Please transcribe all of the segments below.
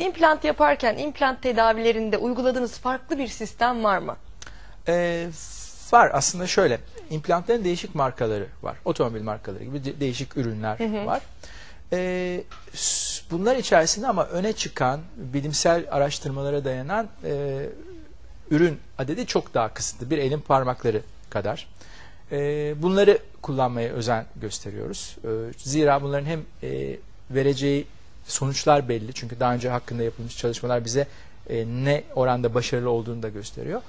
implant yaparken implant tedavilerinde uyguladığınız farklı bir sistem var mı? Ee, var aslında şöyle. implantların değişik markaları var. Otomobil markaları gibi de- değişik ürünler var. Ee, bunlar içerisinde ama öne çıkan bilimsel araştırmalara dayanan e, ürün adedi çok daha kısıtlı. Bir elin parmakları kadar. Ee, bunları kullanmaya özen gösteriyoruz. Ee, zira bunların hem e, vereceği sonuçlar belli. Çünkü daha önce hakkında yapılmış çalışmalar bize e, ne oranda başarılı olduğunu da gösteriyor.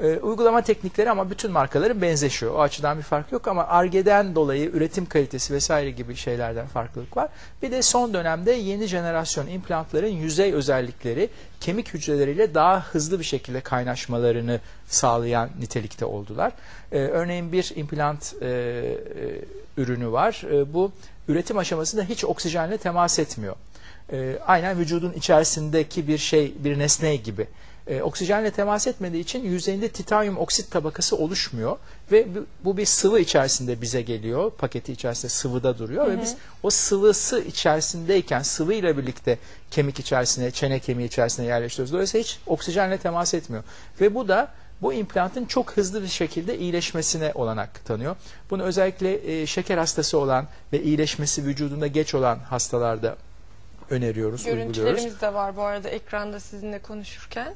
Ee, uygulama teknikleri ama bütün markaların benzeşiyor. O açıdan bir fark yok ama argeden dolayı üretim kalitesi vesaire gibi şeylerden farklılık var. Bir de son dönemde yeni jenerasyon implantların yüzey özellikleri kemik hücreleriyle daha hızlı bir şekilde kaynaşmalarını sağlayan nitelikte oldular. Ee, örneğin bir implant e, e, ürünü var. E, bu üretim aşamasında hiç oksijenle temas etmiyor. E, aynen vücudun içerisindeki bir şey, bir nesne gibi. E, oksijenle temas etmediği için yüzeyinde titanyum oksit tabakası oluşmuyor ve bu, bu bir sıvı içerisinde bize geliyor. Paketi içerisinde sıvıda duruyor ve biz o sıvısı içerisindeyken sıvıyla birlikte kemik içerisine, çene kemiği içerisine yerleştiriyoruz. Dolayısıyla hiç oksijenle temas etmiyor. Ve bu da bu implantın çok hızlı bir şekilde iyileşmesine olanak tanıyor. Bunu özellikle e, şeker hastası olan ve iyileşmesi vücudunda geç olan hastalarda öneriyoruz, uyguluyoruz. Görüntülerimiz de var bu arada ekranda sizinle konuşurken.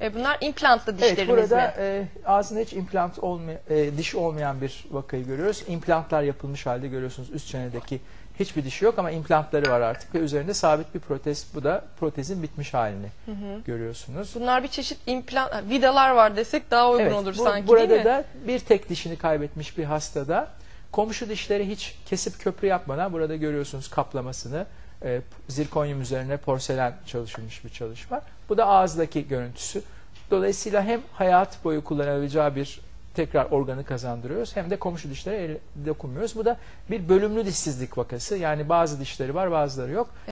E, bunlar implantlı Evet dişlerimiz burada mi? e, ağzında hiç implant olmayan, e, diş olmayan bir vakayı görüyoruz. İmplantlar yapılmış halde görüyorsunuz üst çenedeki hiçbir dişi yok ama implantları var artık ve üzerinde sabit bir protez. Bu da protezin bitmiş halini görüyorsunuz. Bunlar bir çeşit implant, vidalar var desek daha uygun olur bu- sanki burada değil mi? da bir tek dişini kaybetmiş bir hastada komşu dişleri hiç kesip köprü yapmadan burada görüyorsunuz kaplamasını. E, zirkonyum üzerine porselen çalışılmış bir çalışma. Bu da ağızdaki görüntüsü. Dolayısıyla hem hayat boyu kullanabileceği bir tekrar organı kazandırıyoruz hem de komşu dişlere el dokunmuyoruz. Bu da bir bölümlü dişsizlik vakası. Yani bazı dişleri var bazıları yok.